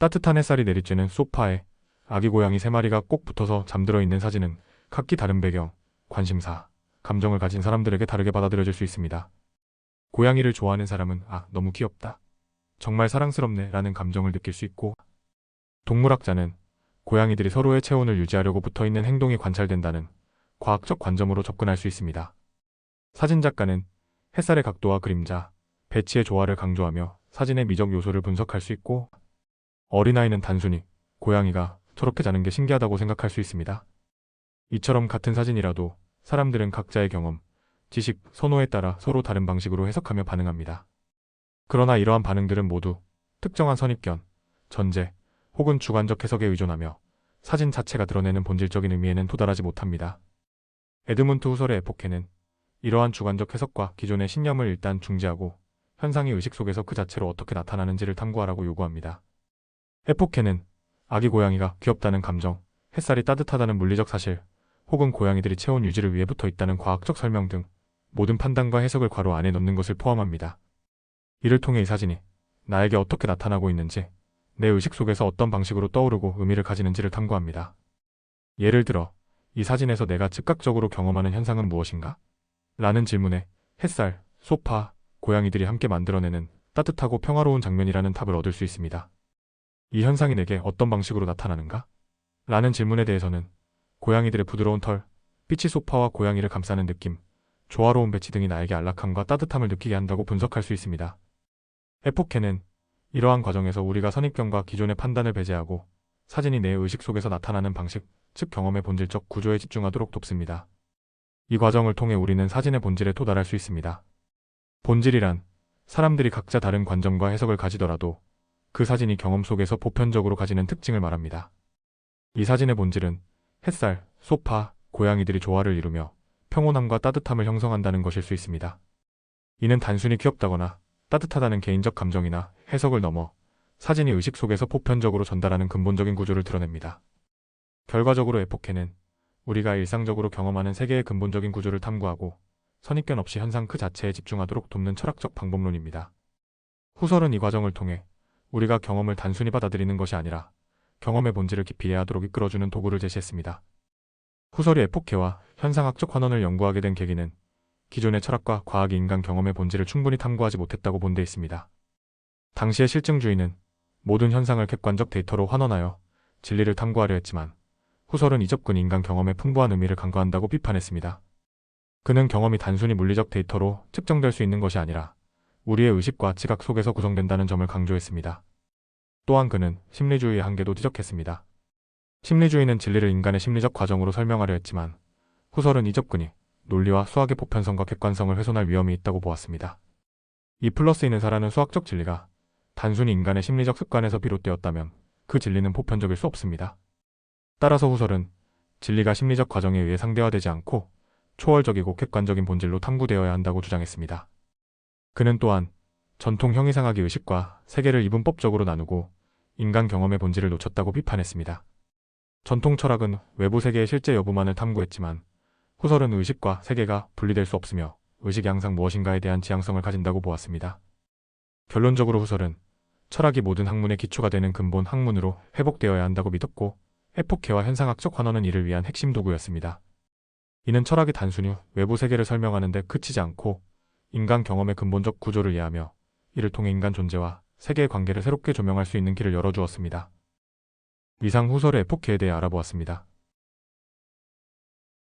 따뜻한 햇살이 내리쬐는 소파에 아기 고양이 세 마리가 꼭 붙어서 잠들어 있는 사진은 각기 다른 배경, 관심사, 감정을 가진 사람들에게 다르게 받아들여질 수 있습니다. 고양이를 좋아하는 사람은 아, 너무 귀엽다. 정말 사랑스럽네 라는 감정을 느낄 수 있고 동물학자는 고양이들이 서로의 체온을 유지하려고 붙어 있는 행동이 관찰된다는 과학적 관점으로 접근할 수 있습니다. 사진작가는 햇살의 각도와 그림자, 배치의 조화를 강조하며 사진의 미적 요소를 분석할 수 있고 어린아이는 단순히 고양이가 저렇게 자는 게 신기하다고 생각할 수 있습니다. 이처럼 같은 사진이라도 사람들은 각자의 경험, 지식, 선호에 따라 서로 다른 방식으로 해석하며 반응합니다. 그러나 이러한 반응들은 모두 특정한 선입견, 전제, 혹은 주관적 해석에 의존하며 사진 자체가 드러내는 본질적인 의미에는 도달하지 못합니다. 에드문트 후설의 에포케는 이러한 주관적 해석과 기존의 신념을 일단 중지하고 현상이 의식 속에서 그 자체로 어떻게 나타나는지를 탐구하라고 요구합니다. 에포케는 아기 고양이가 귀엽다는 감정, 햇살이 따뜻하다는 물리적 사실, 혹은 고양이들이 체온 유지를 위해 붙어 있다는 과학적 설명 등 모든 판단과 해석을 괄호 안에 넣는 것을 포함합니다. 이를 통해 이 사진이 나에게 어떻게 나타나고 있는지, 내 의식 속에서 어떤 방식으로 떠오르고 의미를 가지는지를 탐구합니다. 예를 들어, 이 사진에서 내가 즉각적으로 경험하는 현상은 무엇인가? 라는 질문에 햇살, 소파, 고양이들이 함께 만들어내는 따뜻하고 평화로운 장면이라는 답을 얻을 수 있습니다. 이 현상이 내게 어떤 방식으로 나타나는가? 라는 질문에 대해서는 고양이들의 부드러운 털, 빛이 소파와 고양이를 감싸는 느낌, 조화로운 배치 등이 나에게 안락함과 따뜻함을 느끼게 한다고 분석할 수 있습니다. 에포케는 이러한 과정에서 우리가 선입견과 기존의 판단을 배제하고 사진이 내 의식 속에서 나타나는 방식, 즉 경험의 본질적 구조에 집중하도록 돕습니다. 이 과정을 통해 우리는 사진의 본질에 도달할 수 있습니다. 본질이란 사람들이 각자 다른 관점과 해석을 가지더라도 그 사진이 경험 속에서 보편적으로 가지는 특징을 말합니다. 이 사진의 본질은 햇살, 소파, 고양이들이 조화를 이루며 평온함과 따뜻함을 형성한다는 것일 수 있습니다. 이는 단순히 귀엽다거나 따뜻하다는 개인적 감정이나 해석을 넘어 사진이 의식 속에서 보편적으로 전달하는 근본적인 구조를 드러냅니다. 결과적으로 에포케는 우리가 일상적으로 경험하는 세계의 근본적인 구조를 탐구하고 선입견 없이 현상 그 자체에 집중하도록 돕는 철학적 방법론입니다. 후설은 이 과정을 통해 우리가 경험을 단순히 받아들이는 것이 아니라 경험의 본질을 깊이 이해하도록 이끌어주는 도구를 제시했습니다. 후설이 에포케와 현상학적 환원을 연구하게 된 계기는 기존의 철학과 과학이 인간 경험의 본질을 충분히 탐구하지 못했다고 본 데 있습니다. 당시의 실증주의는 모든 현상을 객관적 데이터로 환원하여 진리를 탐구하려 했지만 후설은 이 접근이 인간 경험의 풍부한 의미를 간과한다고 비판했습니다. 그는 경험이 단순히 물리적 데이터로 측정될 수 있는 것이 아니라 우리의 의식과 지각 속에서 구성된다는 점을 강조했습니다. 또한 그는 심리주의의 한계도 지적했습니다. 심리주의는 진리를 인간의 심리적 과정으로 설명하려 했지만 후설은 이 접근이 논리와 수학의 보편성과 객관성을 훼손할 위험이 있다고 보았습니다. 이 플러스 있는 사라는 수학적 진리가 단순히 인간의 심리적 습관에서 비롯되었다면 그 진리는 보편적일 수 없습니다. 따라서 후설은 진리가 심리적 과정에 의해 상대화되지 않고 초월적이고 객관적인 본질로 탐구되어야 한다고 주장했습니다. 그는 또한 전통 형이상학의 의식과 세계를 이분법적으로 나누고 인간 경험의 본질을 놓쳤다고 비판했습니다. 전통 철학은 외부 세계의 실제 여부만을 탐구했지만 후설은 의식과 세계가 분리될 수 없으며 의식이 항상 무엇인가에 대한 지향성을 가진다고 보았습니다. 결론적으로 후설은 철학이 모든 학문의 기초가 되는 근본 학문으로 회복되어야 한다고 믿었고 에포케와 현상학적 환원은 이를 위한 핵심 도구였습니다. 이는 철학이 단순히 외부 세계를 설명하는 데 그치지 않고 인간 경험의 근본적 구조를 이해하며 이를 통해 인간 존재와 세계의 관계를 새롭게 조명할 수 있는 길을 열어주었습니다. 이상 후설의 에포케에 대해 알아보았습니다.